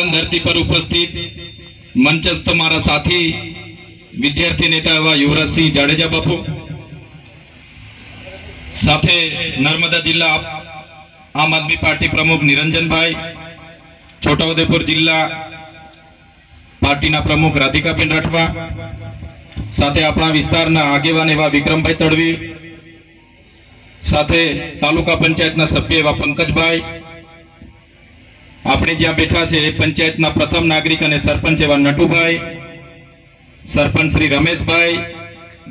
પાવન ધરતી પર ઉપસ્થિત મંચસ્થ મારા સાથી, વિદ્યાર્થી નેતા એવા યુવરાજસિંહ જાડેજા બાપુ, સાથે નર્મદા જિલ્લા આમ આદમી પાર્ટી પ્રમુખ નિરંજનભાઈ, છોટાઉદેપુર જિલ્લા પાર્ટીના પ્રમુખ રાધિકાબેન રાઠવા, સાથે આપણા વિસ્તારના આગેવાન એવા વિક્રમભાઈ તડવી, સાથે તાલુકા પંચાયતના સભ્ય એવા પંકજભાઈ આપણે જ્યાં બેઠા છે એ પંચાયતના પ્રથમ નાગરિક અને સરપંચ એવા નટુભાઈ, સરપંચ શ્રી રમેશભાઈ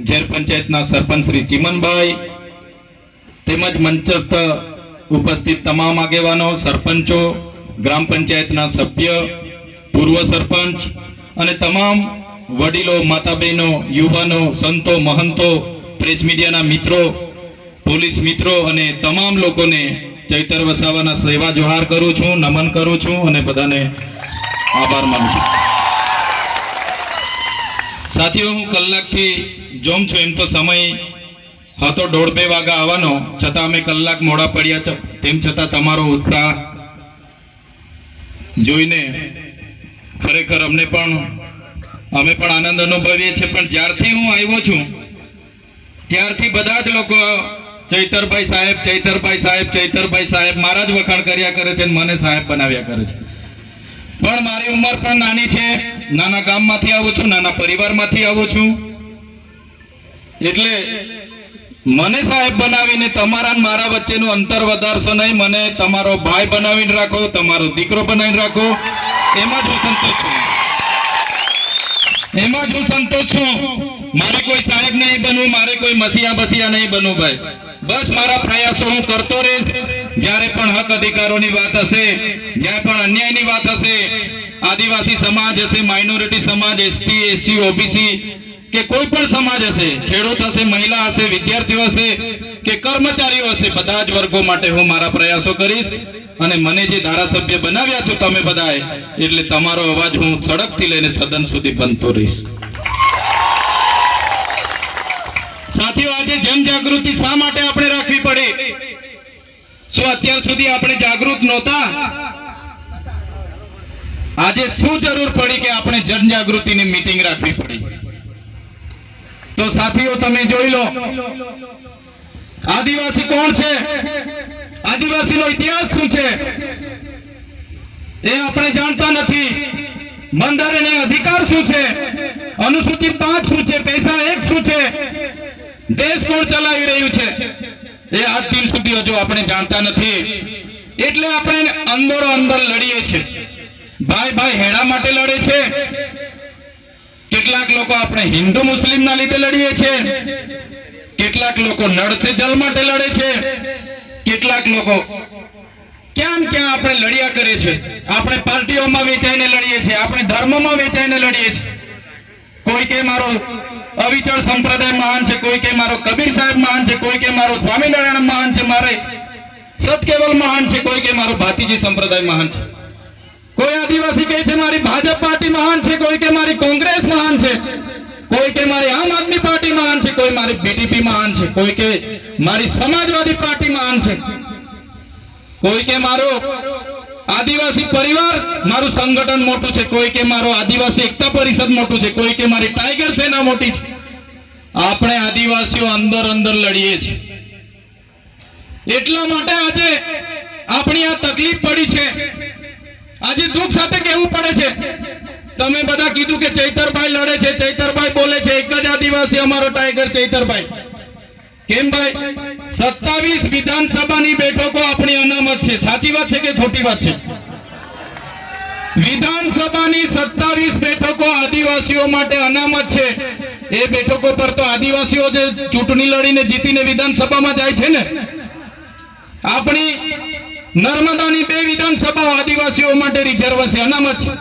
ઝેર પંચાયતના સરપંચ શ્રી ચિમનભાઈ, તેમજ મંચસ્થ ઉપસ્થિત તમામ આગેવાનો, સરપંચો, ગ્રામ પંચાયતના સભ્ય, પૂર્વ સરપંચ અને તમામ વડીલો માતા બહેનો યુવાનો, સંતો, મહંતો, પ્રેસ મીડિયાના મિત્રો, પોલીસ મિત્રો અને તમામ લોકોને ચૈતર વસાવાના સેવા જોહાર કરું છું, નમન કરું છું અને બધાને આભાર માનું છું. સાથીઓ, હું કલાકથી જોમ છું, એમ તો સમય હતો દોઢ બે વાગા આવવાનો, છતાં અમે કલાક મોડા પડ્યા તેમ છતાં તમારો ઉત્સાહ જોઈને ખરેખર અમને પણ, અમે પણ આનંદ અનુભવીએ છીએ. પણ જ્યારથી હું આવ્યો છું, ત્યારથી બધા જ લોકો ચૈતરભાઈ સાહેબ ચૈતરભાઈ સાહેબ ચૈતરભાઈ સાહેબ મારા જ વખાણ કર્યા કરે છે મને સાહેબ બનાવ્યા કરે છે. પણ મારી ઉંમર પણ નાની છે. નાના ગામમાંથી આવું છું, નાના પરિવારમાંથી આવું છું. એટલે મને સાહેબ બનાવીને તમારા મારા વચ્ચેનું અંતર વધારશો નહીં, મને તમારો ભાઈ બનાવીને રાખો, તમારો દીકરો બનાવીને રાખો. એમાં જ હું સંતોષ છું. એમાં જ હું સંતોષ છું. મારે કોઈ સાહેબ નહીં બનવું, મારે કોઈ મસીહા બસિયા નહીં બનવું, ભાઈ. બસ મારા પ્રયાસો હું કરતો રહીશ. જ્યારે પણ હક અધિકારોની વાત હશે જ્યાં પણ અન્યાયની વાત હશે, આદિવાસી સમાજ હશે માઇનોરિટી સમાજ એસટી એસસી ઓબીસી કે કોઈ પણ સમાજ હશે, ખેડૂત હશે, મહિલા હશે, વિદ્યાર્થીઓ હશે, કે કર્મચારીઓ હશે, બધા જ વર્ગો માટે હું મારા પ્રયાસો કરીશ. અને મને જે ધારાસભ્ય બનાવ્યા છો તમે બધાએ, એટલે તમારો અવાજ હું સડકથી લઈને સદન સુધી બનતો રહીશ. સાથીઓ, આજે જનજાગૃતિ શા માટે આપણે રાખવી પડી શું અત્યાર સુધી આપણે જાગૃત નહોતા, આજે શું જરૂર પડી કે આપણે જનજાગૃતિની મીટિંગ રાખવી પડી? તો સાથીઓ, તમે જોઈ લો, આદિવાસી કોણ છે? આદિવાસીનો ઇતિહાસ શું છે? એ આપણે જાણતા નથી. બંધારણીય અધિકાર શું છે? અનુસૂચિત પાંચ શું છે? પૈસા એક શું છે? દેશ કોણ ચલાવી રહ્યું છે? એ આ દિન સુધી હજુ આપણે જાણતા નથી, એટલે આપણે અંદરો અંદર લડીએ છીએ. ભાઈ ભાઈ હેડા માટે લડે છે. કેટલાક લોકો આપણે હિન્દુ મુસ્લિમ ના લીધે લડીએ છીએ. કેટલાક લોકો નળ જલ માટે લડે છે. કેટલાક લોકો ક્યાં ક્યાં આપણે લડ્યા કરે છે. આપણે પાર્ટીઓમાં વેચાઈને લડીએ છીએ, આપણે ધર્મમાં વેચાઈને લડીએ છીએ. કોઈ કે મારો અવિચળ સંપ્રદાય મહાન છે, કોઈ કે મારો કબીર સાહેબ મહાન છે, કોઈ કે મારો સ્વામિનારાયણ મહાન છે, મારે સતકેવલ મહાન છે, કોઈ કે મારો ભાતીજી સંપ્રદાય મહાન છે. કોઈ આદિવાસી કહે છે, મારી ભાજપ પાર્ટી મહાન છે, કોઈ કે મારી કોંગ્રેસ મહાન છે, કોઈ કે મારી આમ આદમી પાર્ટી મહાન છે, કોઈ મારી બીજેપી મહાન છે, કોઈ કે મારી સમાજવાદી પાર્ટી મહાન છે, કોઈ કે મારો આદિવાસી પરિવાર, મારું સંગઠન મોટું છે. કોઈ કે મારો આદિવાસી એકતા પરિષદ મોટું છે. કોઈ કે મારી ટાઈગર સેના મોટી છે. આપણે આદિવાસીઓ અંદર અંદર લડીએ છીએ. એટલા માટે આજે આપણી આ તકલીફ પડી છે. આજે દુઃખ સાથે કહેવું પડે છે. તમે બધા કીધું કે ચૈતરભાઈ લડે છે, ચૈતરભાઈ બોલે છે. એક જ આદિવાસી અમારો ટાઈગર ચૈતરભાઈ. કેમ ભાઈ? સત્તાવીસ વિધાનસભાની બેઠકો આપણી અનામત છે. સાચી વાત છે કે ખોટી વાત છે? વિધાનસભાની સત્તાવીસ બેઠકો આદિવાસીઓ માટે અનામત છે. એ બેઠકો પર તો આદિવાસીઓ જે ચૂંટણી લડીને જીતીને વિધાનસભામાં જાય છે ને? આપણી નર્મદાની બે વિધાનસભાઓ આદિવાસીઓ માટે રિઝર્વ છે. અનામત છે.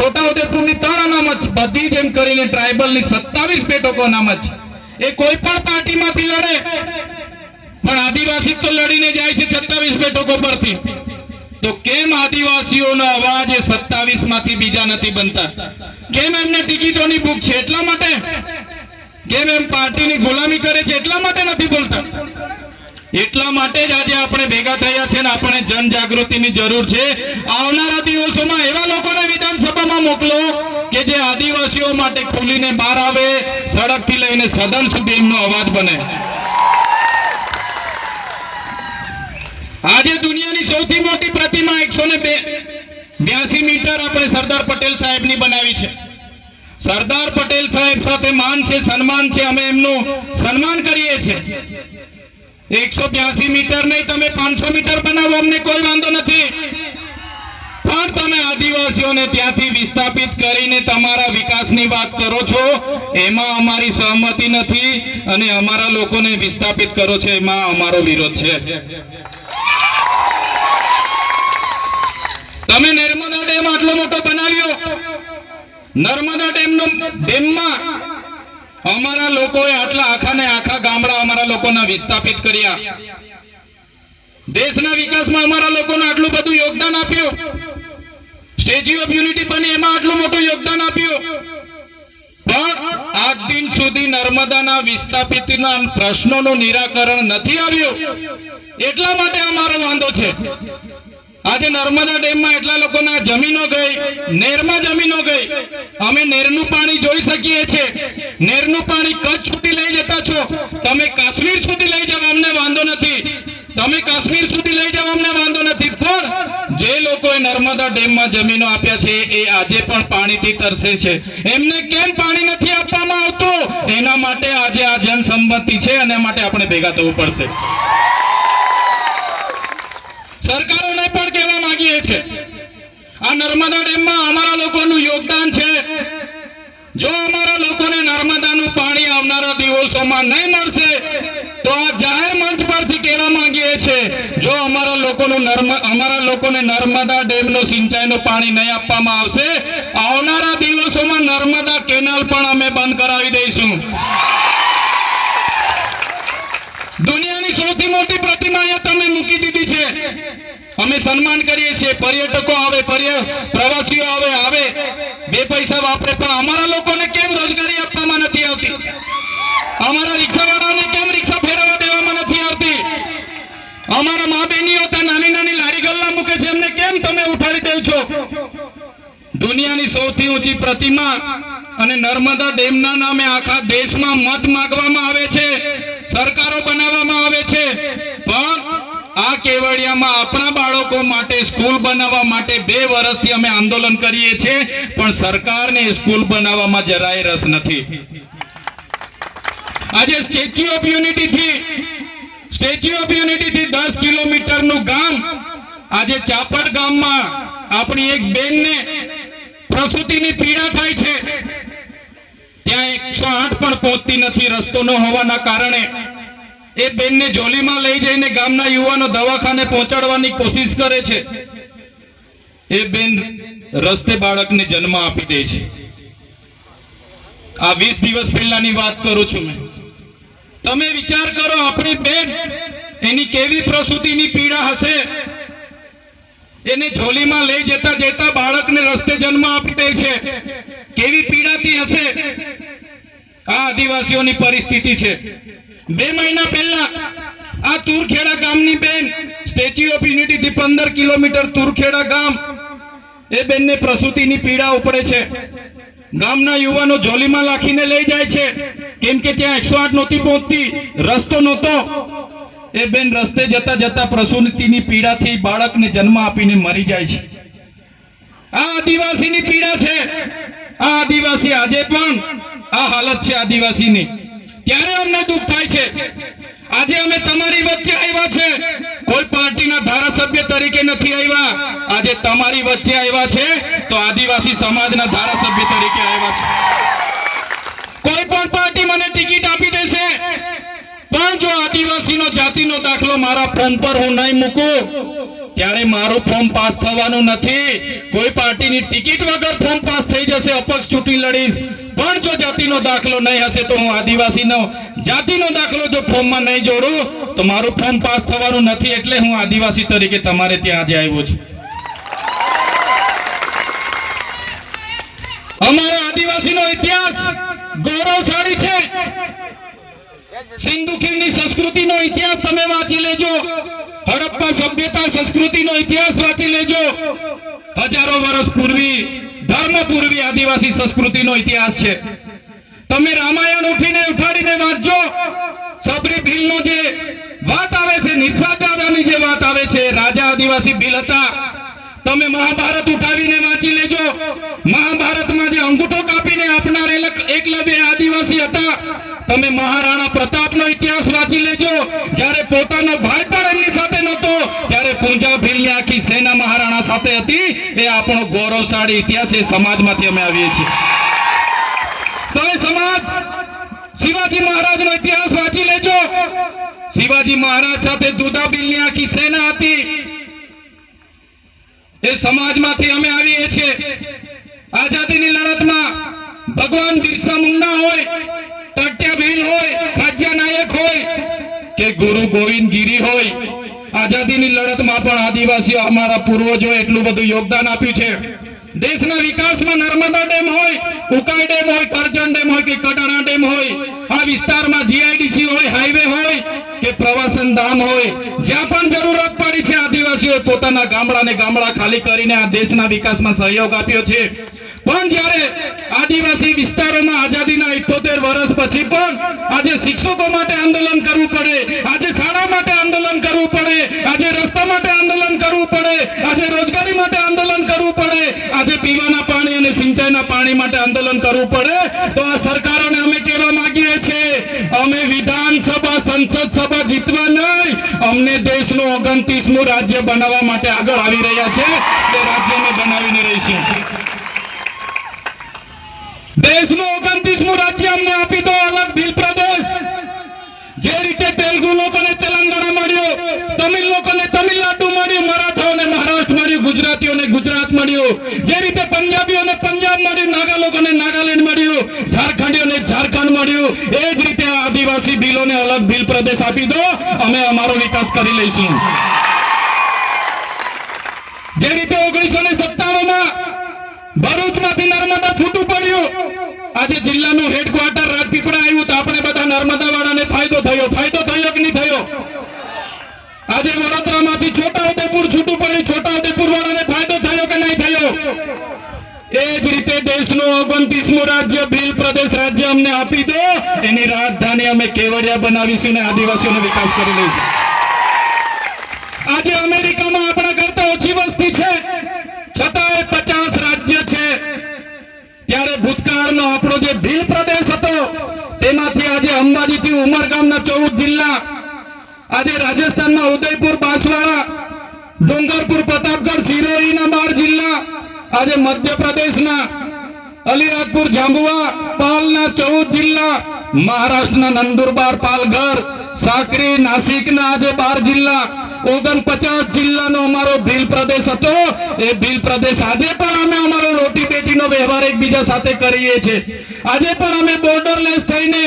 છોટાઉદેપુરની ત્રણ અનામત છે. બધી જ એમ કરીને ટ્રાઇબલની સત્તાવીસ બેઠકો અનામત છે. એ કોઈ પણ પાર્ટીમાંથી લડે. પણ આદિવાસી તો લડીને જાય છે સત્તાવીસ બેઠકો પરથી. તો કેમ આદિવાસીઓનો અવાજ એ સત્તાવીસમાંથી બીજા નથી બનતા? કેમ એમને ટિકિટોની ભૂખ છે એટલા માટે? કેમ એમ પાર્ટીની ગુલામી કરે છે એટલા માટે નથી બોલતા? એટલા માટે જ આજે આપણે ભેગા થયા છે ને આપણે જનજાગૃતિની જરૂર છે. આવનારા દિવસોમાં એવા લોકોને માટે ખુલીને બહાર આવે, સડકથી લઈને સદન સુધી એમનો અવાજ બને. આજે દુનિયાની સૌથી મોટી પ્રતિમા એકસો ને બ્યાસી મીટર આપણે સરદાર પટેલ સાહેબની બનાવી છે. સરદાર પટેલ સાહેબ સાથે માન છે, સન્માન છે, અમે એમનું સન્માન કરીએ છીએ. એકસો બ્યાસી મીટર નહીં, તમે પાંચસો મીટર બનાવો, અમને કોઈ વાંધો નથી. પણ તમે આદિવાસીઓને ત્યાંથી વિસ્થાપિત કરીને તમારા વિકાસની વાત કરો છો, એમાં અમારી સહમતિ નથી અને અમારા લોકોને વિસ્થાપિત કરો છો, એમાં અમારો વિરોધ છે. તમે નર્મદા ડેમ આટલો મોટો બનાવ્યો. નર્મદા ડેમનો ડેમમાં અમારા લોકોએ આટલા આખા ને આખા ગામડા અમારા લોકોના વિસ્થાપિત કર્યા. દેશના વિકાસમાં અમારા લોકોને આટલું બધું યોગદાન આપ્યું. સ્ટેચ્યુ ઓફ યુનિટી બની એમાં આટલું મોટું યોગદાન આપ્યું. પણ આજ દિન સુધી નર્મદાના વિસ્થાપિતના પ્રશ્નોનું નિરાકરણ નથી આવ્યું. એટલા માટે અમારો વાંધો છે. આજે નર્મદા ડેમમાં એટલા લોકોના જમીનો ગઈ, નેરમાં જમીનો ગઈ. અમે નેરનું પાણી જોઈ શકીએ છીએ. નેરનું પાણી કચ્છ છૂટી લઈ જતા છો તમે કાશ્મીર સુધી લઈ જાવ અમને વાંધો નથી તમે કાશ્મીર સુધી લઈ જાવ અમને વાંધો નથી પણ જે લોકોએ નર્મદા ડેમમાં જમીનો આપ્યા છે, એ આજે પણ પાણીથી તરસે છે. એમને કેમ પાણી નથી આપવામાં આવતું? એના માટે આજે આ જનસંમતિ છે, અને માટે આપણે ભેગા થવું પડશે. સરકારોને પણ કહેવા માંગીએ છે આ નર્મદા ડેમમાં અમારા લોકોનું યોગદાન છે. જો અમારા લોકોને નર્મદાનું પાણી આવનારા દિવસોમાં નહીં મળશે, તો આ જાહેર મંચ પરથી કહેવા માંગીએ છીએ, જો અમારા લોકોનું અમારા લોકોને નર્મદા ડેમનો સિંચાઈનું પાણી નહીં આપવામાં આવશે, આવનારા દિવસોમાં નર્મદા કેનાલ પણ અમે બંધ કરાવી દઈશું. દુનિયાની સૌથી મોટી પ્રતિમા અહીંયા તમે મૂકી દીધી છે. અમે સન્માન કરીએ છીએ, પર્યટકો આવે પ્રવાસીઓ આવે આવે. બે પૈસા વાપરે, પણ અમારા લોકોને કેમ રોજગારી આપવામાં નથી આવતી અમારા રિક્ષાવાળાને કેમ રિક્ષા ફેરવવા દેવામાં નથી આવતી અમારા મા બહેનીઓ ત્યાં નાની નાની લારી ગલ્લા મૂકે છે, એમને કેમ તમે ઉઠાડી દે છો? દુનિયાની સૌથી ઊંચી પ્રતિમા અને નર્મદા ડેમના નામે આખા દેશમાં મત માંગવામાં આવે છે, સરકારો બનાવવામાં આવે છે. પણ આ કેવડિયામાં આપણા બાળકો માટે સ્કૂલ બનાવવા માટે બે વર્ષથી અમે આંદોલન કરીએ છીએ, પણ સરકારને સ્કૂલ બનાવવામાં જરાય રસ નથી. આજે સ્ટેચ્યુ ઓફ યુનિટી થી સ્ટેચ્યુ ઓફ યુનિટી થી દસ કિલોમીટરનું ગામ આજે ચાપડ ગામમાં આપણી એક બેનને પ્રસૂતિની પીડા થાય છે. ત્યાં એકસો આઠ પણ પહોંચતી નથી, રસ્તો ન હોવાના કારણે. એ બેનને જોલીમાં લઈ જઈને ગામના યુવાનો દવાખાને પહોંચાડવાની કોશિશ કરે છે. એ બેન રસ્તે બાળકને જન્મ આપી દે છે. આ વીસ દિવસ પહેલાની વાત કરું છું મેં. તમે વિચાર કરો, આપણી બેન એની કેવી પ્રસૂતિની પીડા હશે? એને ઝોલીમાં લઈ જતા જતા બાળકને રસ્તે જન્મ આપી દે છે. કેવી પીડાતી હશે? આ આદિવાસીઓની પરિસ્થિતિ છે. બે મહિના પહેલા આ તુરખેડા ગામની બેન, સ્ટેચ્યુ ઓફ યુનિટી થી પંદર કિલોમીટર તુરખેડા ગામ, એ બેનને પ્રસૂતિની પીડા ઉપડે છે. ગામના યુવાનો જોલીમાં લાખીને લઈ જાય છે. કેમ કે ત્યાં એકસો આઠ નહોતી પહોંચતી, રસ્તો નહોતો. એ બેન રસ્તે જતા જતા પ્રસૂતિની પીડાથી બાળકને જન્મ આપીને મરી જાય છે. આ આદિવાસીની પીડા છે. આ આદિવાસી આજે પણ આ હાલત છે આદિવાસીની. ત્યારે અમને દુઃખ થાય છે. આજે અમે તમારી વચ્ચે આવ્યા છે. કોઈ પાર્ટીના ધારાસભ્ય તરીકે નથી આવ્યા. આજે તમારી વચ્ચે આવ્યા છે તો આદિવાસી સમાજના ધારાસભ્ય તરીકે આવ્યા છે. કોઈ પણ પાર્ટી મને ટિકિટ આપી દેશે. પણ જો આદિવાસીનો જાતિનો દાખલો મારા ફોર્મ પર હું નહીં મૂકું, ત્યારે મારો ફોર્મ પાસ થવાનું નથી. કોઈ પાર્ટીની ટિકિટ વગર ફોર્મ પાસ થઈ જશે, અપક્ષ ચૂંટણી લડીશ. પણ જો જાતિનો દાખલો નહીં હશે, તો હું આદિવાસીનો, જાતિનો દાખલો જો ફોર્મમાં નહીં જોડું, તો મારું ફોર્મ પાસ થવાનું નથી એટલે હું આદિવાસી તરીકે તમારે ત્યાં આજે આવ્યો છું. અમારા આદિવાસીનો ઇતિહાસ ગૌરવશાળી છે. સિંધુ ખીણની સંસ્કૃતિનો ઇતિહાસ તમે વાંચી લેજો. હડપ્પા સભ્યતા સંસ્કૃતિનો ઇતિહાસ વાંચી લેજો. હજારો વર્ષ પૂર્વી, ધર્મ પૂર્વી આદિવાસી સંસ્કૃતિનો ઇતિહાસ છે. તમે રામાયણ ઉઠીને, ઉઠાડીને વાંચજો. સબરી ભીલનો જે વાત આવે છે નિર્સાદ દાદાની જે વાત આવે છે, રાજા આદિવાસી ભીલ હતા. તમે મહાભારત ઉઠાવીને વાંચી લેજો. મહાભારતમાં જે અંગૂઠો કાપીને આપનાર એક- એકલવ્ય આદિવાસી હતા. તમે મહારાણા પ્રતાપનો ઇતિહાસ વાંચી લેજો. જ્યારે પોતાનો ભાઈ પણ એમની સાથે નહોતો, ત્યારે પૂંજા ભીલની આખી સેના મહારાણા સાથે હતી. એ આપણો ગૌરવશાળી ઇતિહાસ એ સમાજમાંથી અમે આવીએ છીએ. તમે સમાજ શિવાજી મહારાજનો ઇતિહાસ વાંચી લેજો. શિવાજી મહારાજ સાથે દુધા ભીલની આખી સેના હતી. એ સમાજમાંથી અમે આવીએ છીએ. આઝાદીની લડતમાં ભગવાન બિરસા મુંડા હોય ટટ્યા હોય ખાજ્યા નાયક હોય, કે ગુરુ ગોવિંદ ગીરી હોય, આઝાદીની લડતમાં પણ આદિવાસીઓ અમારા પૂર્વજો એટલું બધું યોગદાન આપ્યું છે. દેશના વિકાસમાં નર્મદા ડેમ હોય, ઉકાઈ ડેમ હોય, કરજણ ડેમ હોય, કે કડાણા ડેમ હોય, આ વિસ્તારમાં જીઆઈડીસી હોય, હાઈવે હોય, કે પ્રવાસન ધામ હોય, જ્યાં પણ જરૂરત પડી છે, આદિવાસીઓએ પોતાના ગામડાને ગામડા ખાલી કરીને આ દેશના વિકાસમાં સહયોગ આપ્યો છે. પણ જ્યારે આદિવાસી વિસ્તારોમાં આઝાદીના 78 વર્ષ પછી પણ આજે શિક્ષકો માટે આંદોલન કરવું પડે, આજે શાળા માટે આંદોલન કરવું પડે, આજે રસ્તા માટે આંદોલન કરવું પડે, આજે રોજગારી માટે આંદોલન કરવું પડે, આજે પીવાના પાણી અને સિંચાઈના પાણી માટે આંદોલન કરવું પડે, તો આ સરકારોને અમે કહેવા માંગીએ છીએ, અમે વિધાનસભા, સંસદ સભા જીતવા નહીં, અમને દેશનું ઓગણત્રીસમું રાજ્ય બનાવવા માટે આગળ આવી રહ્યા છે રાજ્યને રાજ્ય અમે બનાવીને રહીશું. દેશનું ઓગણત્રીસમું રાજ્ય અમને આપી દો અલગ ભીલ પ્રદેશ. જે રીતે તેલુગુ લોકોને તેલંગાણા મળ્યો, તમિલ લોકોને તમિલનાડુ મળ્યું, મરાઠાઓને મહારાષ્ટ્ર મળ્યું, ગુજરાતીઓને ગુજરાત મળ્યું. જે રીતે પંજાબીઓને પંજાબ મળ્યું નાગા લોકોને નાગાલેન્ડ મળ્યું, ઝારખંડીઓને ઝારખંડ મળ્યું. એ જ રીતે આદિવાસી બિલોને અલગ ભીલ પ્રદેશ આપી દો, અમે અમારો વિકાસ કરી લઈશું. જે રીતે ઓગણીસો ને સત્તાવનમાં ભરૂચમાંથી નર્મદા છૂટું પડ્યું. આજે જિલ્લાનું હેડક્વાર્ટર રાજપીપળા આવ્યું તો આપણે બધા નર્મદા વાળાને ફાયદો થયો. ફાયદો થયો કે નહીં થયો? આજે વડોદરામાંથી છોટાઉદેપુર છૂટું પડ્યું. છોટાઉદેપુર વાળાને ફાયદો થયો કે નહીં થયો? એ જ રીતે દેશનું ઓગણત્રીસમું રાજ્ય ભીલ પ્રદેશ રાજ્ય અમને આપી દો. એની રાજધાની અમે કેવડિયા બનાવીશું અને આદિવાસીઓનો વિકાસ કરી લઈશું. આજે અમેરિકામાં આપણા કરતા ઓછી વસ્તી છે છતાંય પચાસ રાજ્ય છે ત્યારે ભૂતકાળનો આપણો જે ભીલ પ્રદેશ હતો, તેમાંથી આજે અંબાજીથી ઉમરગામના ચૌદ જિલ્લા, આજે રાજસ્થાનમાં ઉદયપુર બાંસવાડા, ડુંગરપુર પ્રતાપગઢ સિરોહીના બાર જિલ્લા, આજે મધ્યપ્રદેશના અલીરાજપુર જાંબુઆ પાલના ચૌદ જિલ્લા, મહારાષ્ટ્રના નંદુરબાર, પાલઘર, સાકરી, નાસિકના આજે બાર જિલ્લા ઓગણપચાસ જિલ્લાનો અમારો ભીલ પ્રદેશ હતો. એ ભીલ પ્રદેશ આજે પણ અમે અમારો રોટી બેટીનો વ્યવહાર એકબીજા સાથે કરીએ છીએ. આજે પણ અમે બોર્ડરલેસ થઈને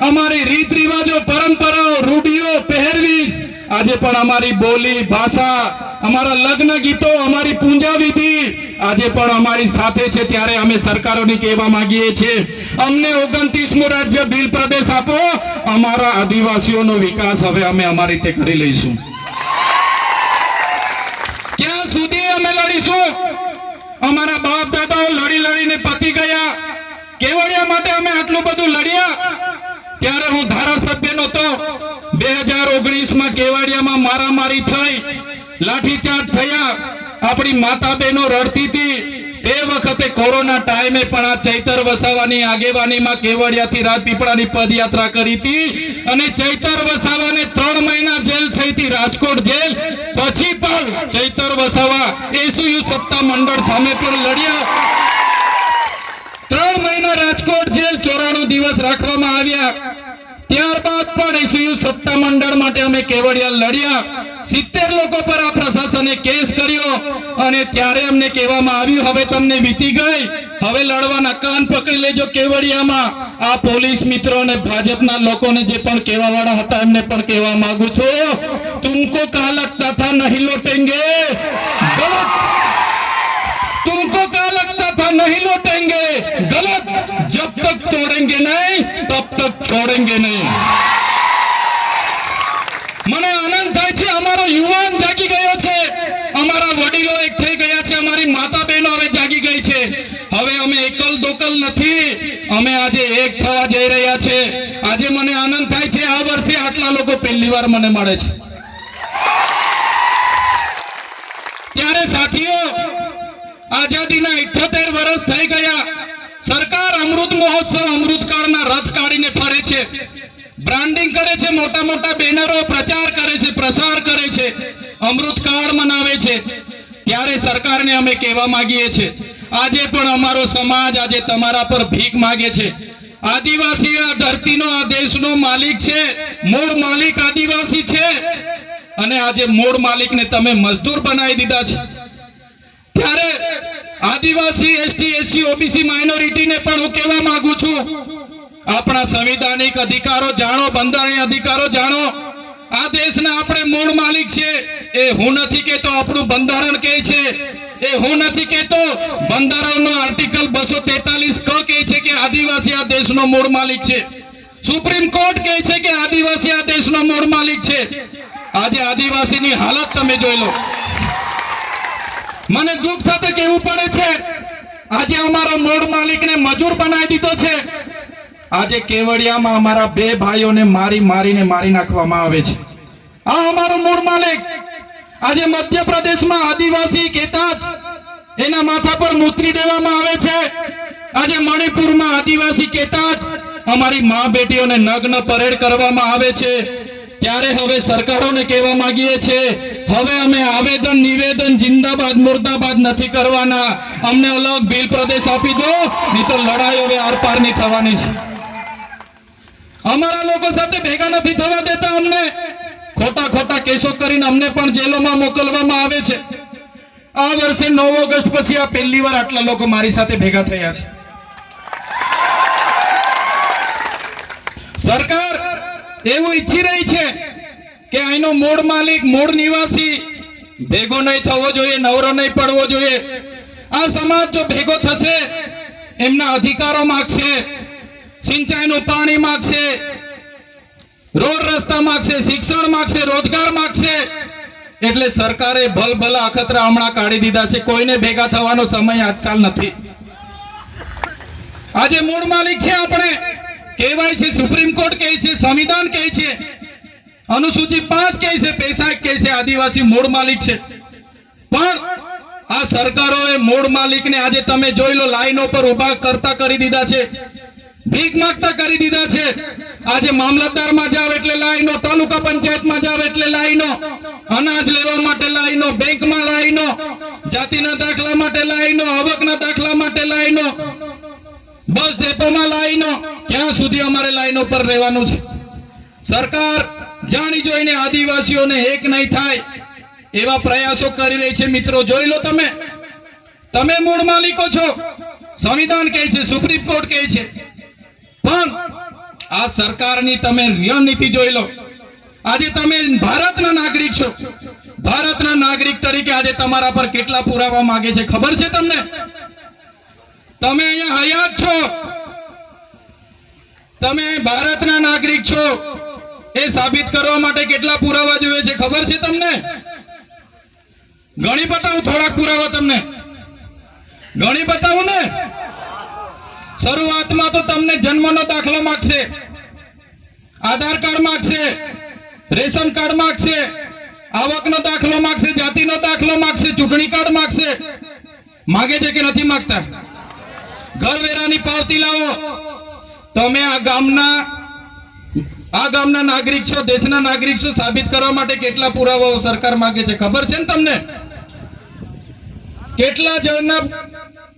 અમારી રીત રિવાજો, પરંપરાઓ, રૂઢિઓ પહેરવીશ. આજે પણ અમારી બોલી, ભાષા, અમારા લગ્ન ગીતો, અમારી પૂંજા વિધિ આજે પણ અમારી સાથે છે ત્યારે અમે સરકારોને કહેવા માંગીએ છીએ. અમને ઓગણત્રીસમું રાજ્ય બિલ પ્રદેશ આપો. અમારા આદિવાસીઓનો વિકાસ હવે અમે અમારી રીતે કરી લઈશું ક્યાં સુધી અમે લડીશું અમારા બાપ દાદાઓ લડી લડીને પતી ગયા. કેવડિયા માટે અમે આટલું બધું લડ્યા? ત્યારે હું ધારાસભ્ય નહોતો બે હજાર ઓગણીસમાં કેવડિયામાં મારામારી થઈ. લાઠીચાર્જ થયા. આપણી માતા બહેનો રડતી હતી. તે વખતે કોરોના ટાઈમે પણ આ ચૈતર વસાવાની આગેવાનીમાં કેવડિયાથી રાજપીપળાની પદયાત્રા કરી હતી અને ચૈતર વસાવાને ત્રણ મહિના જેલ થઈ હતી, રાજકોટ જેલ. પછી પણ ચૈતર વસાવા એસયુયુ સત્તા મંડળ સામે પણ લડ્યા. ત્રણ મહિના રાજકોટ જેલ ચોરાણું દિવસ રાખવામાં આવ્યા. ત્યારબાદ પણ એસુયુ સત્તા મંડળ માટે અમે કેવડિયા લડ્યા. સિત્તેર લોકો પર આ પ્રશાસને કેસ કર્યો અને ત્યારે અમને કહેવામાં આવ્યું હવે તમને વીતી ગઈ હવે લડવાના કાન પકડી લેજો કેવડિયામાં આ પોલીસ મિત્રો અને ભાજપના લોકોને જે પણ કહેવા વાળા હતા એમને પણ કહેવા માંગુ છું તુમકો કા લગતા થા નહીં લોટેંગે ગલત तुमको क्या लगता था नहीं लौटेंगे गलत जब तक तोड़ेंगे नहीं तब तक छोड़ेंगे नहीं મને યુવાન જાગી ગયો છે. અમારા વડીલો એક થઈ ગયા છે, અમારી માતા બહેનો હવે જાગી ગઈ છે. હવે અમે એકલ દોકલ નથી, અમે આજે એક થવા જઈ રહ્યા છે. આજે મને આનંદ થાય છે, આ વર્ષે આટલા લોકો પહેલી વાર મને મળે છે. ત્યારે સાથીઓ, આઝાદીના 78 વર્ષ થઈ ગયા. સરકાર અમૃત મહોત્સવ અમૃતકાળના રથ કાઢીને ફરે છે. બ્રાન્ડિંગ કરે છે, મોટા મોટા બેનરો પ્રચાર કરે છે, પ્રસાર કરે છે અમૃતકાળ મનાવે છે. ત્યારે સરકારને અમે કહેવા માંગીએ છીએ, આજે પણ અમારો સમાજ આજે તમારા પર ભીખ માંગે છે. આદિવાસી આ ધરતીનો, આ દેશનો માલિક છે, મૂળ માલિક આદિવાસી છે. અને આજે મૂળ માલિકને તમે મજદૂર બનાવી દીધા છે. ત્યારે આદિવાસી, એસટી, એસસી, ઓબીસી, માઇનોરિટીને પણ હું કહેવા માંગુ છું આપણા સંવિધાનિક અધિકારો જાણો, બંધારણીય અધિકારો જાણો. આ દેશના આપણે મૂળ માલિક છે. એ હું નથી કેતો આપણું બંધારણ કહે છે. એ હું નથી કેતો બંધારણનો આર્ટિકલ બસો તેતાલીસ ક કહે છે કે આદિવાસી આ દેશનો મૂળ માલિક છે. સુપ્રીમ કોર્ટ કહે છે કે આદિવાસી આ દેશનો મૂળ માલિક છે. આજે આદિવાસીની હાલત તમે જોઈ લો. મને દુઃખ સાથે કહેવું પડે છે, આજે અમારો મૂળ માલિકને મજૂર બનાવી દીધો છે. આજે કેવડિયામાં અમારા બે ભાઈઓને મારી મારીને મારી નાખવામાં આવે છે. આ અમારો મૂળ માલિક. આજે મધ્યપ્રદેશમાં આદિવાસી કેતાજ એના માથા પર મૂતરી દેવામાં આવે છે. આજે મણિપુરમાં આદિવાસી કેતાજ અમારી મા બેટીઓને નગ્ન પરેડ કરવામાં આવે છે. ત્યારે હવે સરકારોને કહેવા માંગીએ છે હવે અમે આવેદન, નિવેદન જિંદાબાદ, મુર્દાબાદ નથી કરવાના. અમને અલગ ભીલ પ્રદેશ આપી દો નહીં તો લડાઈ હવે આરપારની થવાની છે. અમારા લોકો સાથે ભેગા નથી થવા દેતા અમને. ખોટા ખોટા કેસો કરીને અમને પણ જેલોમાં મોકલવામાં આવે છે. આ વર્ષે નવ ઓગસ્ટ પછી આ પહેલી વાર આટલા લોકો મારી સાથે ભેગા થયા છે. સરકાર એવું ઈચ્છી રહી છે કે અહીંનો મૂળ માલિક, મૂળ નિવાસી ભેગો નહીં થવો જોઈએ, નવરો નહીં પડવો જોઈએ. આ સમાજ જો ભેગો થશે, એમના અધિકારો માગશે સિંચાઈનું પાણી માગશે, રોડ રસ્તા માગશે, શિક્ષણ માગશે, રોજગાર માગશે. એટલે સરકારે ભલભલા અખતરા હમણાં કાઢી દીધા છે. કોઈને ભેગા થવાનો સમય આજકાલ નથી. આજે મૂળ માલિક છે આપણે. કહેવાય છે, સુપ્રીમ કોર્ટ કહે છે, સંવિધાન કહે છે અનુસૂચિ પાંચ કહે છે, પૈસા કહે છે, આદિવાસી મૂળ માલિક છે. પણ આ સરકારોએ મૂળ માલિકને આજે તમે જોઈ લો, લાઈનો પર ઊભા કરતા કરી દીધા છે. ભીખ માંગતા કરી દીધા છે. આજે મામલતદારમાં જાવ એટલે લાઈનો, તાલુકા પંચાયતમાં જાવ એટલે લાઈનો, અનાજ લેવા માટે લાઈનો, બેંકમાં લાઈનો, જાતિના દાખલા માટે લાઈનો, આવકના દાખલા માટે લાઈનો, બસ ડેપોમાં લાઈનો, ક્યાં સુધી અમારે લાઈનો પર રહેવાનું છે? સરકાર જાણી જોઈને આદિવાસીઓને એક નહીં થાય એવા પ્રયાસો કરી રહી છે. મિત્રો, જોઈ લો તમે. તમે મૂળ માલિકો છો. સંવિધાન કહે છે, સુપ્રીમ કોર્ટ કહે છે. આ સરકારની તમે રણનીતિ જોઈ લો. આજે તમે ભારતના નાગરિક છો. ભારતના નાગરિક તરીકે આજે તમારા પર કેટલા પુરાવા માંગે છે ખબર છે તમને? તમે અહીંયા હયાત છો. તમે ભારતના નાગરિક છો. એ સાબિત કરવા માટે કેટલા પુરાવા જોઈએ છે ખબર છે તમને? ગણી બતાવું થોડાક પુરાવા તમને. ગણી બતાવું ને? શરૂઆતમાં તો તમને જન્મનો દાખલો માંગશે. આધાર કાર્ડ માગશે રેશન કાર્ડ માગશે આવકનો દાખલો માગશે જાતિનો દાખલો માગશે ચૂંટણી કાર્ડ માગશે માગે છે કે નથી માગતા? ઘર વેરાની પાવતી લાવો. તમે આ ગામના આ ગામના નાગરિક છો, દેશના નાગરિક છો, સાબિત કરવા માટે કેટલા પુરાવાઓ સરકાર માગે છે? ખબર છે ને તમને? કેટલા જણના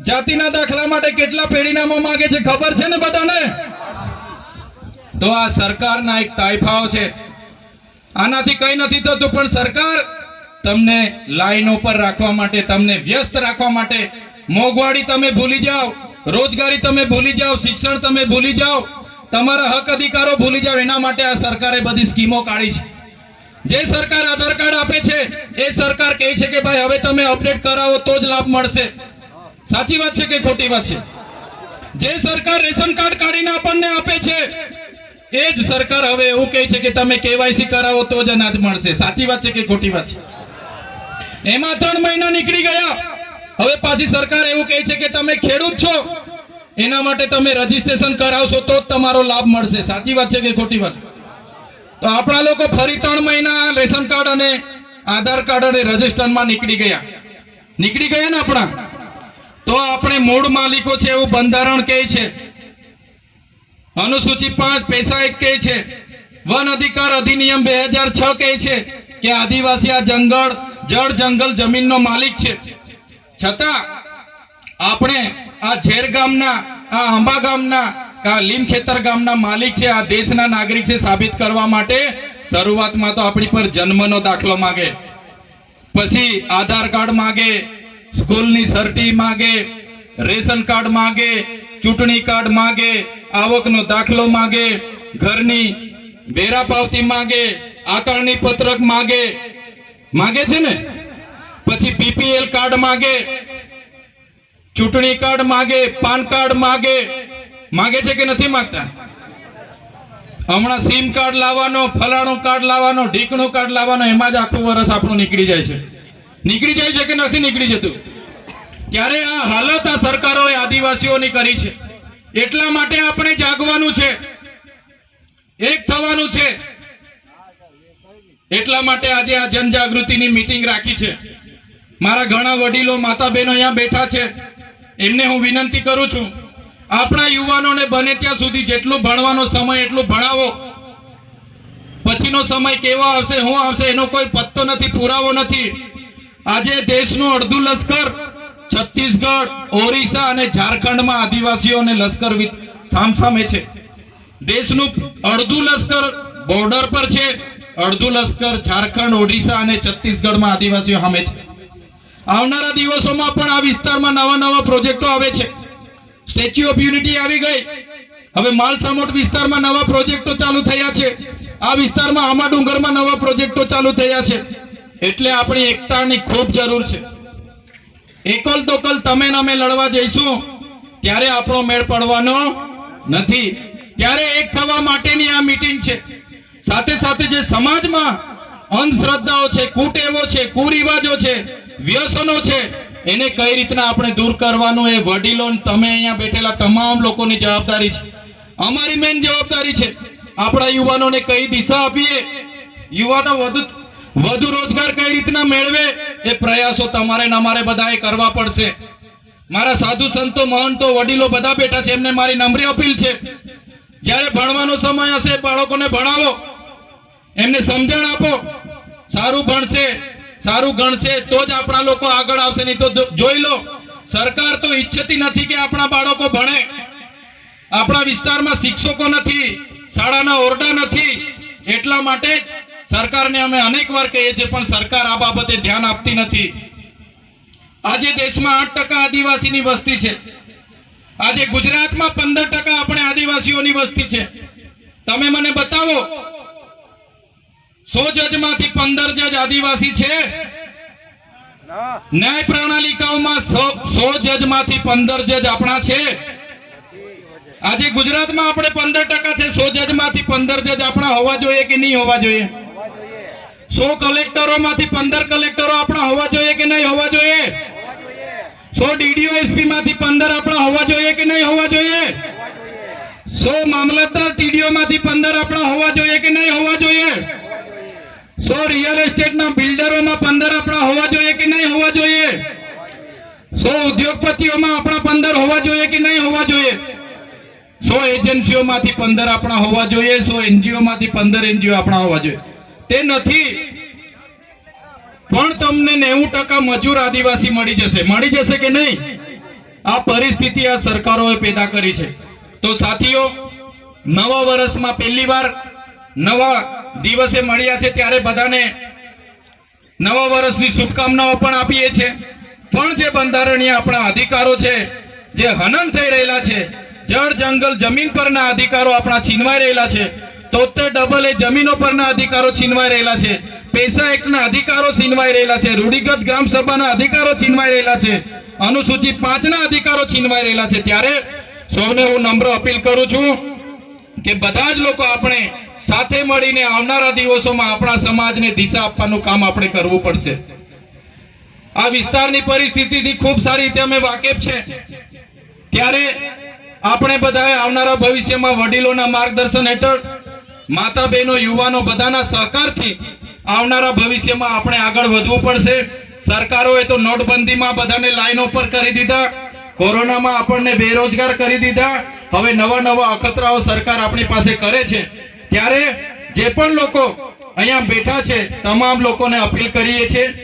જાતિના દાખલા માટે કેટલા પેઢીનામો માગે છે? ખબર છે ને બધાને? તો આ સરકારના એક તાઇફાઓ છે. આનાથી કંઈ નથી થતું, પણ સરકાર તમને લાઈનો પર રાખવા માટે, તમને વ્યસ્ત રાખવા માટે મોંઘવાળી તમે ભૂલી જાઓ, રોજગારી તમે ભૂલી જાઓ, શિક્ષણ તમે ભૂલી જાઓ, તમારા હક અધિકારો ભૂલી જાઓ, એના માટે આ સરકારે બધી સ્કીમો કાઢી છે. જે સરકાર આધાર કાર્ડ આપે છે, એ સરકાર કહે છે કે ભાઈ, હવે તમે અપડેટ કરાવો તો જ લાભ મળશે. સાચી વાત છે કે ખોટી વાત છે? જે સરકાર રેશન કાર્ડ કાઢીને આપણને આપે છે એ જ સરકાર હવે એવું કહે છે કે તમે કેવાયસી કરાવો તો જ અનાજ મળશે. સાચી વાત છે કે ખોટી વાત છે? એમાં ત્રણ મહિના નીકળી ગયા. હવે પાછી સરકાર એવું કહે છે કે તમે ખેડૂત છો. એના માટે તમે રજીસ્ટ્રેશન કરાવશો તો જ તમારો લાભ મળશે. સાચી વાત છે કે ખોટી વાત? તો આપણા લોકો ફરી ત્રણ મહિના રેશન કાર્ડ અને આધાર કાર્ડ અને રજીસ્ટરમાં નીકળી ગયા. નીકળી ગયા ને આપણા? તો આપણે મૂળ માલિકો છે એવું બંધારણ કહે છે. અનુસૂચિ પાંચ પૈસા એક કહે છે. વન અધિકાર અધિનિયમ બે હજાર છ કહે છે કે આદિવાસી આ જંગલ જળ જંગલ જમીનનો માલિક છે. છતાં આપણે આ ઝેર ગામના, આ અંબા ગામના, આ લીમખેતર ગામના માલિક છે, આ દેશના નાગરિક છે સાબિત કરવા માટે શરૂઆતમાં તો આપણી પર જન્મનો દાખલો માગે. પછી આધાર કાર્ડ માગે, સ્કૂલની સર્ટી માગે, રેશન કાર્ડ માગે, ચૂંટણી કાર્ડ માગે આવકનો દાખલો માગે, ઘરની વેરા પાવતી માગે, આકારણી પત્રક માગે. માગે છે ને? પછી બીપીએલ કાર્ડ માગે, ચૂંટણી કાર્ડ માગે, પાન કાર્ડ માગે. માગે છે કે નથી માંગતા? હમણાં સિમ કાર્ડ લાવવાનો, ફલાણું કાર્ડ લાવવાનો, ઢીકણું કાર્ડ લાવવાનો, એમાં જ આખું વર્ષ આપણું નીકળી જાય છે. નીકળી જાય છે કે નથી નીકળી જતું? ત્યારે આ હાલત આ સરકારોએ આદિવાસીઓની કરી છે. એટલા માટે આપણે જાગવાનું છે. એક થવાનું છે. એટલા માટે આજે આ જનજાગૃતિની મીટિંગ રાખી છે. મારા ઘણા વડીલો માતા બહેનો અહીંયા બેઠા છે. એમને હું વિનંતી કરું છું, આપણા યુવાનોને બને ત્યાં સુધી જેટલું ભણવાનો સમય એટલું ભણાવો. પછીનો સમય કેવો આવશે શું આવશે, એનો કોઈ પત્તો નથી, પુરાવો નથી. આજે દેશનું અડધું લશ્કર છત્તીસગઢ, ઓરિસ્સા અને ઝારખંડમાં આદિવાસીઓને લશ્કર વિ- સામસામે છે. દેશનું અડધું લશ્કર બોર્ડર પર છે, અડધું લશ્કર ઝારખંડ ઓડિશા અને છત્તીસગઢમાં આદિવાસીઓ સામે છે. આવનારા દિવસોમાં પણ આ વિસ્તારમાં નવા નવા પ્રોજેક્ટો આવે છે. સ્ટેચ્યુ ઓફ યુનિટી આવી ગઈ. હવે માલસામોટ વિસ્તારમાં નવા પ્રોજેક્ટો ચાલુ થયા છે. આ વિસ્તારમાં આમા ડુંગરમાં નવા પ્રોજેક્ટો ચાલુ થયા છે. એટલે આપણી એકતાની ખૂબ જરૂર છે. એકલ દોકલ તમે ને અમે લડવા જઈશું. ત્યારે આપણો મેળ પડવાનો નથી. ત્યારે એક થવા માટેની આ મીટિંગ છે. સાથે સાથે જે સમાજમાં અંધશ્રદ્ધાઓ છે, કુટેવો છે, કુરિવાજો છે, વ્યસનો છે, એને કઈ રીતના આપણે દૂર કરવાનું એ વડીલો તમે અહીંયા બેઠેલા તમામ લોકોની જવાબદારી છે. અમારી મેન જવાબદારી છે. આપણા યુવાનોને કઈ દિશા આપીએ? યુવાનો વધુ વધુ રોજગાર કઈ રીતના મેળવે એ પ્રયાસો તમારે ને અમારે બધાએ કરવા પડશે. મારા સાધુ સંતો, મહંતો, વડીલો બધા બેઠા છે, એમને મારી નમ્ર અપીલ છે. જ્યારે ભણવાનો સમય હશે, બાળકોને ભણાવો. એમને સમજણ આપો. સારું ભણશે, સારું ગણશે, તો જ આપણા લોકો આગળ આવશે, નહીં તો જોઈ લો. સરકાર તો ઈચ્છતી નથી કે આપણા બાળકો ભણે. આપણા વિસ્તારમાં શિક્ષકો નથી, શાળાના ઓરડા નથી. એટલા માટે જ સરકારને અમે અનેક વાર કહીએ છીએ, પણ સરકાર આ બાબતે ધ્યાન આપતી નથી. આજે દેશમાં આઠ ટકા આદિવાસીની વસ્તી છે. આજે ગુજરાતમાં પંદર ટકા આપણે આદિવાસીઓની વસ્તી છે. તમે મને બતાવો, સો જજમાંથી પંદર જજ આદિવાસી છે? ન્યાય પ્રણાલિકાઓમાં સો જજમાંથી પંદર જજ આપણા છે? આજે ગુજરાતમાં આપણે પંદર ટકા છે, સો જજમાંથી પંદર જજ આપણા હોવા જોઈએ કે નહીં હોવા જોઈએ? સો કલેક્ટરોમાંથી પંદર કલેક્ટરો આપણા હોવા જોઈએ કે નહીં હોવા જોઈએ? સો ડીડીઓ એસપી માંથી પંદર આપણા હોવા જોઈએ કે નહીં હોવા જોઈએ? સો મામલતદાર ટીડીઓ માંથી પંદર આપણા હોવા જોઈએ કે નહીં હોવા જોઈએ? સો રિયલ એસ્ટેટના બિલ્ડરોમાં પંદર આપણા હોવા જોઈએ કે નહીં હોવા જોઈએ? સો ઉદ્યોગપતિઓમાં આપણા પંદર હોવા જોઈએ કે નહીં હોવા જોઈએ? સો એજન્સીઓમાંથી પંદર આપણા હોવા જોઈએ, સો એનજીઓ માંથી પંદર એનજીઓ આપણા હોવા જોઈએ. તે નથી. પણ તમને નેવું ટકા મજૂર આદિવાસી મળી જશે. મળી જશે કે નહીં? આ પરિસ્થિતિ આ સરકારોએ પેદા કરી છે. તો સાથીઓ, નવા વર્ષમાં પહેલી વાર નવા દિવસે મળ્યા છે ત્યારે બધાને નવા વર્ષની શુભકામનાઓ પણ આપીએ છીએ પણ જે બંધારણીય આપણા અધિકારો છે, જે હનન થઈ રહેલા છે, જળ, જંગલ, જમીન પરના અધિકારો આપણા છીનવાઈ રહેલા છે તોતેર ડબલ એ જમીનો પરના અધિકારો છીનવાઈ રહેલા છે. પૈસા એકના અધિકારો છીનવાઈ રહેલા છે. રૂઢિગત ગ્રામ સભાના અધિકારો છીનવાઈ રહેલા છે. અનુસૂચિત પાંચના અધિકારો છીનવાઈ રહેલા છે. ત્યારે સૌને હું નમ્ર અપીલ કરું છું કે બધા જ લોકો આપણે સાથે મળીને આવનારા દિવસોમાં આપણા સમાજને દિશા આપવાનું કામ આપણે કરવું પડશે. આ વિસ્તારની પરિસ્થિતિથી ખૂબ સારી રીતે અમે વાકેફ છે. ત્યારે આપણે બધાએ આવનારા ભવિષ્યમાં વડીલોના માર્ગદર્શન હેઠળ માતા બહેનો યુવાનો બધાના સહકારથી આવનારા ભવિષ્યમાં આપણે આગળ વધવું પડશે. સરકારોએ તો નોટબંધીમાં બધાને લાઈનો પર કરી દીધા. કોરોનામાં આપણને બેરોજગાર કરી દીધા. હવે નવા નવા અખતરાઓ સરકાર આપણી પાસે કરે છે. ત્યારે જે પણ લોકો અહીંયા બેઠા છે, તમામ લોકોને અપીલ કરીએ છીએ.